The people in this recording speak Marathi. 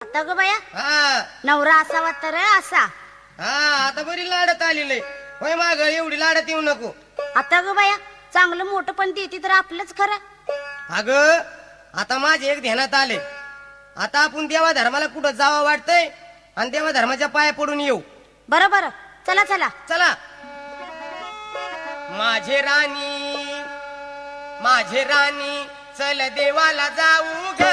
आता ग बाया? हा. नवरा असावा तर असा. हा आता बरी लाडत आलेली. होय माग एवढी लाडत येऊ नको. आता ग बाया चांगलं मोठं पण देते तर आपलंच खरं. अग आता माझे एक ध्यानात आले. आता आपण देवा धर्माला कुठं जावं वाटतंय? आणि देवा धर्माच्या पाया पडून येऊ. बरं बरं. चला चला. चला. माझे राणी माझे राणी चल देवाला जाऊ ग